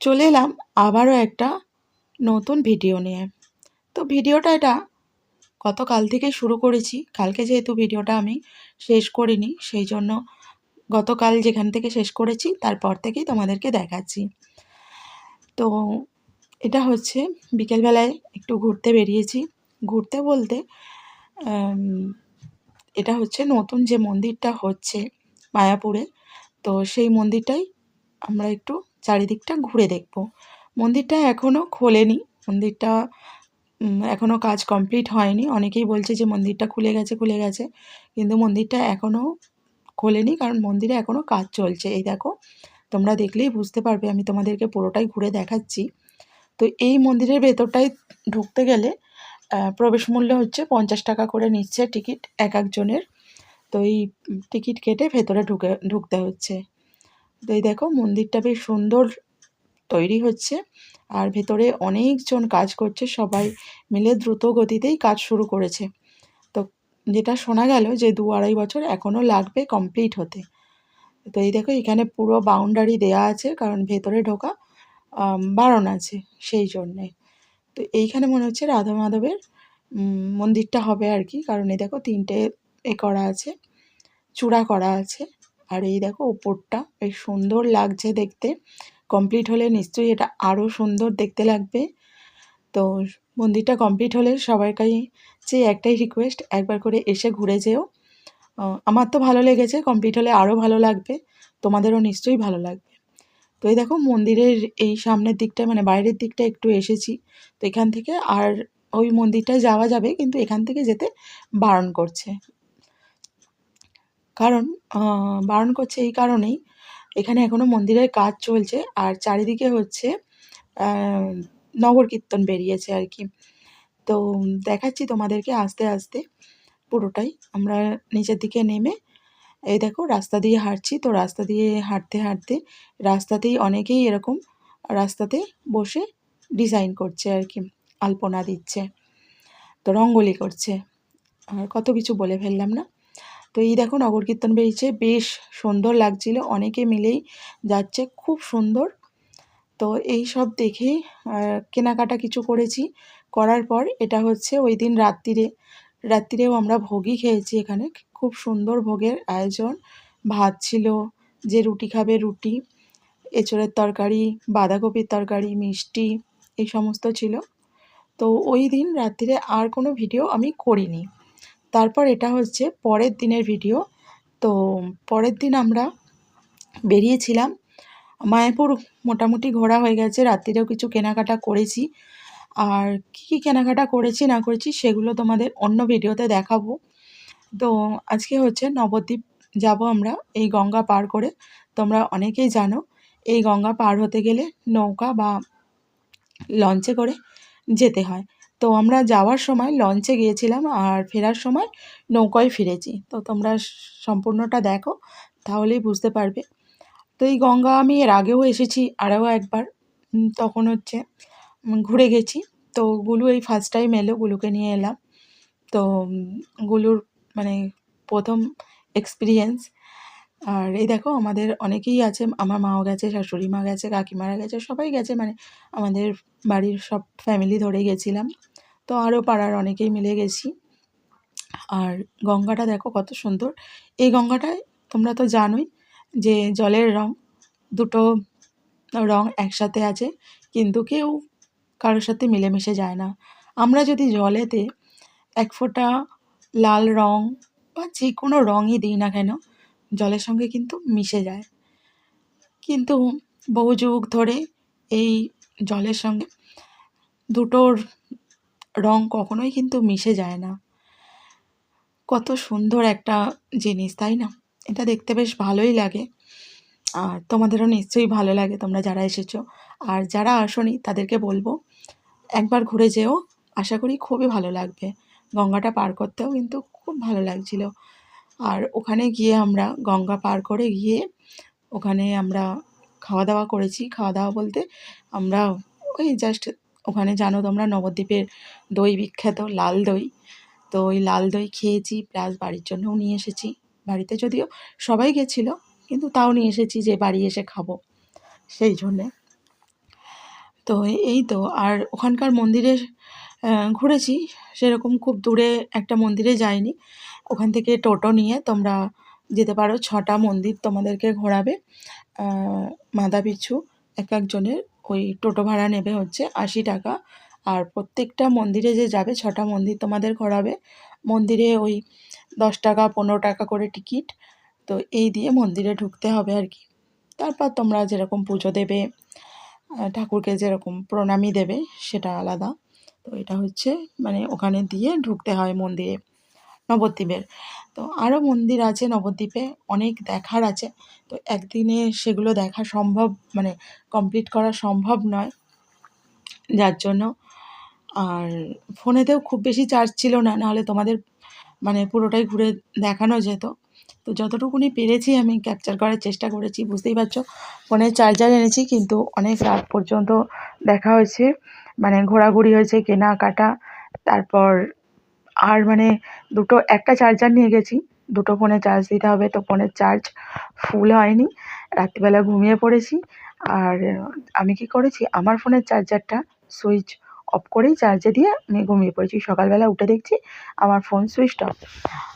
চলে এলাম আবারও একটা নতুন ভিডিও নিয়ে। তো ভিডিওটা এটা গতকাল থেকে শুরু করেছি। কালকে যেহেতু ভিডিওটা আমি শেষ করিনি, সেই জন্য গতকাল যেখান থেকে শেষ করেছি, তারপর থেকেই তোমাদেরকে দেখাচ্ছি। তো এটা হচ্ছে বিকেলবেলায় একটু ঘুরতে বেরিয়েছি। ঘুরতে বলতে এটা হচ্ছে নতুন যে মন্দিরটা হচ্ছে মায়াপুরে, তো সেই মন্দিরটাই আমরা একটু চারিদিকটা ঘুরে দেখব। মন্দিরটা এখনও খোলেনি, মন্দিরটা এখনও কাজ কমপ্লিট হয়নি। অনেকেই বলছে যে মন্দিরটা খুলে গেছে খুলে গেছে, কিন্তু মন্দিরটা এখনও খোলেনি কারণ মন্দিরে এখনও কাজ চলছে। এই দেখো, তোমরা দেখলেই বুঝতে পারবে, আমি তোমাদেরকে পুরোটাই ঘুরে দেখাচ্ছি। তো এই মন্দিরের ভেতরটায় ঢুকতে গেলে প্রবেশ মূল্য হচ্ছে পঞ্চাশ টাকা করে নিচ্ছে টিকিট এক একজনের। তো এই টিকিট কেটে ভেতরে ঢুকে, ঢুকতে হচ্ছে। তো এই দেখো মন্দিরটা বেশ সুন্দর তৈরি হচ্ছে আর ভেতরে অনেকজন কাজ করছে, সবাই মিলে দ্রুত গতিতেই কাজ শুরু করেছে। তো যেটা শোনা গেল যে দু আড়াই বছর এখনও লাগবে কমপ্লিট হতে। তো এই দেখো এখানে পুরো বাউন্ডারি দেয়া আছে কারণ ভেতরে ঢোকা বারণ আছে সেই জন্যে। তো এইখানে মনে হচ্ছে রাধা মাধবের মন্দিরটা হবে আর কি। কারণ এই দেখো তিনটে এ করা আছে, চূড়া করা আছে। আর এই দেখো ওপরটা বেশ সুন্দর লাগছে দেখতে। কমপ্লিট হলে নিশ্চয়ই এটা আরও সুন্দর দেখতে লাগবে। তো মন্দিরটা কমপ্লিট হলে সবার কাছে একটাই রিকোয়েস্ট একবার করে এসে ঘুরে যেও। আমার তো ভালো লেগেছে, কমপ্লিট হলে আরও ভালো লাগবে। তোমাদেরও নিশ্চয়ই ভালো লাগবে। তো এই দেখো মন্দিরের এই সামনের দিকটা মানে বাইরের দিকটা একটু এসেছি। তো এখান থেকে আর ওই মন্দিরটায় যাওয়া যাবে, কিন্তু এখান থেকে যেতে বারণ করছে। কারণ বারণ করছে এই কারণেই এখানে এখনও মন্দিরের কাজ চলছে আর চারিদিকে হচ্ছে নগর কীর্তন বেরিয়েছে আর কি। তো দেখাচ্ছি তোমাদেরকে আস্তে আস্তে, পুরোটাই। আমরা নিচের দিকে নেমে এই দেখো, রাস্তা দিয়ে হাঁটছি। তো রাস্তা দিয়ে হাঁটতে হাঁটতে রাস্তাতেই অনেকেই এরকম রাস্তাতে বসে ডিজাইন করছে আর কি, আলপনা দিচ্ছে, তো রঙ্গোলি করছে। আর কত কিছু বলে ফেললাম না। তো এই দেখো, নগর কীর্তন বেরিয়েছে। বেশ সুন্দর লাগছিল। অনেকে মিলেই যাচ্ছে। খুব সুন্দর। তো এই সব দেখে কেনাকাটা কিছু করেছি। করার পর এটা হচ্ছে ওই দিন রাত্রিরে রাত্রিরেও আমরা ভোগই খেয়েছি এখানে। খুব সুন্দর ভোগের আয়োজন। ভাত ছিল, যে রুটি খাবে রুটি, এঁচড়ের তরকারি, বাঁধাকপির তরকারি, মিষ্টি, এই সমস্ত ছিল। তো ওই দিন রাত্রিরে আর কোনো ভিডিও আমি করিনি। তারপর এটা হচ্ছে পরের দিনের ভিডিও। তো পরের দিন আমরা বেরিয়েছিলাম। মায়াপুর মোটামুটি ঘোরা হয়ে গেছে। রাত্রিরেও কিছু কেনাকাটা করেছি। আর কী কী কেনাকাটা করেছি না করেছি সেগুলো তোমাদের অন্য ভিডিওতে দেখাবো। তো আজকে হচ্ছে নবদ্বীপ যাব আমরা এই গঙ্গা পার করে। তোমরা অনেকেই জানো এই গঙ্গা পার হতে গেলে নৌকা বা লঞ্চে করে যেতে হয়। তো আমরা যাওয়ার সময় লঞ্চে গিয়েছিলাম আর ফেরার সময় নৌকায় ফিরেছি। তো তোমরা সম্পূর্ণটা দেখো, তাহলেই বুঝতে পারবে। তো এই গঙ্গা আমি এর আগেও এসেছি আরও একবার। তখন হচ্ছে ঘুরে গেছি। তো গুলু এই ফার্স্ট টাইম এলো, গুলুকে নিয়ে এলাম। তো গুলুর মানে প্রথম এক্সপিরিয়েন্স আর এই দেখো, আমাদের অনেকেই আছে, আমার মাও গেছে, শাশুড়ি মা গেছে, কাকিমারা গেছে, সবাই গেছে। মানে আমাদের বাড়ির সব ফ্যামিলি ধরে গেছিলাম। তো আরও পাড়ার অনেকেই মিলে গেছি। আর গঙ্গাটা দেখো কত সুন্দর। এই গঙ্গাটায় তোমরা তো জানোই যে জলের রং দুটো রং একসাথে আছে। কিন্তু কেউ কারোর সাথে মিলেমিশে যায় না। আমরা যদি জলেতে এক ফোঁটা লাল রং বা যে কোনো রঙই দিই না কেন, জলের সঙ্গে কিন্তু মিশে যায়। কিন্তু বহু যুগ ধরে এই জলের সঙ্গে দুটোর রং কখনোই কিন্তু মিশে যায় না। কত সুন্দর একটা জিনিস, তাই না? এটা দেখতে বেশ ভালোই লাগে। আর তোমাদেরও নিশ্চয়ই ভালো লাগে তোমরা যারা এসেছ। আর যারা আসোনি, তাদেরকে বলব, একবার ঘুরে যেও। আশা করি খুবই ভালো লাগবে। গঙ্গাটা পার করতেও কিন্তু খুব ভালো লাগছিল। আর ওখানে গিয়ে আমরা গঙ্গা পার করে গিয়ে ওখানে আমরা খাওয়া দাওয়া করেছি। খাওয়া দাওয়া বলতে আমরা ওই জাস্ট ওখানে জানো তোমরা নবদ্বীপের দই বিখ্যাত লাল দই। তো ওই লাল দই খেয়েছি প্লাস বাড়ির জন্যও নিয়ে এসেছি। বাড়িতে যদিও সবাই গেছিল কিন্তু তাও নিয়ে এসেছি যে বাড়ি এসে খাব, সেই জন্যে। তো এই তো, আর ওখানকার মন্দিরে ঘুরেছি, সেরকম খুব দূরে একটা মন্দিরে যাইনি। ওখান থেকে টোটো নিয়ে তোমরা যেতে পারো, ছটা মন্দির তোমাদেরকে ঘোরাবে। মাথা পিছু এক একজনের, ওই টোটো ভাড়া নেবে হচ্ছে আশি টাকা। আর প্রত্যেকটা মন্দিরে যে যাবে, ছটা মন্দির তোমাদের ঘোরাবে। মন্দিরে ওই দশ টাকা, পনেরো টাকা করে টিকিট। তো এই দিয়ে মন্দিরে ঢুকতে হবে আর কি। তারপর তোমরা যেরকম পুজো দেবে ঠাকুরকে যেরকম প্রণামী দেবে সেটা আলাদা। তো এটা হচ্ছে মানে ওখানে দিয়ে ঢুকতে হয় মন্দিরে নবদ্বীপের। তো আরও মন্দির আছে নবদ্বীপে, অনেক দেখার আছে। তো একদিনে সেগুলো দেখা সম্ভব মানে কমপ্লিট করা সম্ভব নয়। যার জন্য আর ফোনেতেও খুব বেশি চার্জ ছিল না, নাহলে তোমাদের মানে পুরোটাই ঘুরে দেখানো যেত। তো যতটুকুনি পেরেছি আমি ক্যাপচার করার চেষ্টা করেছি, বুঝতেই পারছ? ফোনে চার্জার এনেছি, কিন্তু অনেক রাত পর্যন্ত দেখা হয়েছে মানে ঘোরাঘুরি হয়েছে, কেনাকাটা, তারপর আর মানে দুটো, একটা চার্জার নিয়ে গেছি, দুটো ফোনে চার্জ দিতে হবে, তো ফোনের চার্জ ফুল হয়নি, রাত্রিবেলা ঘুমিয়ে পড়েছি, আর আমি কি করেছি, আমার ফোনের চার্জারটা সুইচ অফ করেই চার্জে দিয়ে আমি ঘুমিয়ে পড়েছি, সকালবেলা উঠে দেখছি আমার ফোন সুইচড অফ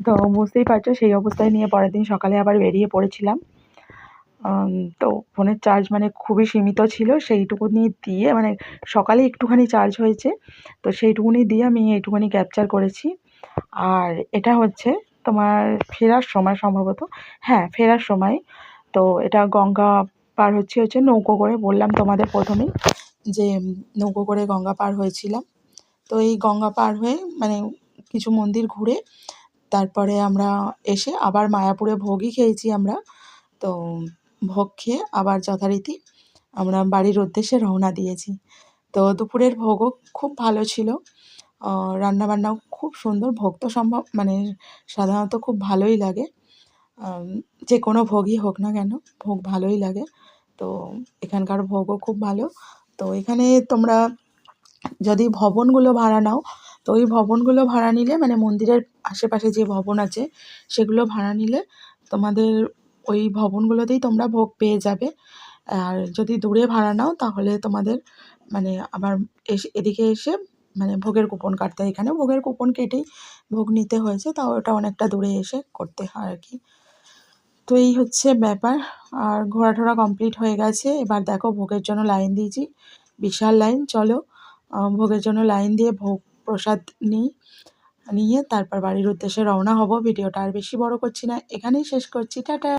তো বুঝতেই পারছ, সেই অবস্থায় নিয়ে পরের দিন সকালে আবার বেরিয়ে পড়েছিলাম। তো ফোনের চার্জ মানে খুবই সীমিত ছিল সেইটুকুনি দিয়ে মানে সকালে একটুখানি চার্জ হয়েছে, তো সেইটুকুনি দিয়ে আমি এইটুকুনি ক্যাপচার করেছি। আর এটা হচ্ছে তোমার ফেরার সময় সম্ভবত। হ্যাঁ ফেরার সময়। তো এটা গঙ্গা পার হচ্ছে হচ্ছে নৌকো করে বললাম তোমাদের প্রথমেই যে নৌকো করে গঙ্গা পার হয়েছিলাম। তো এই গঙ্গা পার হয়ে মানে কিছু মন্দির ঘুরে তারপরে আমরা এসে আবার মায়াপুরে ভোগই খেয়েছি আমরা। তো ভোগ খেয়ে আবার যথারীতি আমরা বাড়ির উদ্দেশ্যে রওনা দিয়েছি। তো দুপুরের ভোগও খুব ভালো ছিল। রান্নাবান্নাও খুব সুন্দর। ভোগ তো সম্ভব মানে সাধারণত খুব ভালোই লাগে। যে কোনো ভোগই হোক না কেন, ভোগ ভালোই লাগে। তো এখানকার ভোগও খুব ভালো। তো এখানে তোমরা যদি ভবনগুলো ভাড়া নাও তো ওই ভবনগুলো ভাড়া নিলে মানে মন্দিরের আশেপাশে যে ভবন আছে, সেগুলো ভাড়া নিলে তোমাদের ওই ভবনগুলোতেই তোমরা ভোগ পেয়ে যাবে। আর যদি দূরে ভাড়া নাও, তাহলে তোমাদের মানে আবার এসে, এদিকে এসে মানে ভোগের কুপন কাটতে হয়। এখানেও ভোগের কুপন কেটেই ভোগ নিতে হয়েছে, তাও ওটা অনেকটা দূরে এসে করতে হয় আর কি। তো এই হচ্ছে ব্যাপার। আর ঘোরা টোরা কমপ্লিট হয়ে গেছে। এবার দেখো, ভোগের জন্য লাইন দিয়েছি। বিশাল লাইন, চলো। ভোগের জন্য লাইন দিয়ে ভোগ প্রসাদ নিই নিয়ে তারপর বাড়ির উদ্দেশ্যে রওনা হব। ভিডিওটা আর বেশি বড় করছি না। এখানেই শেষ করছি। টাটা।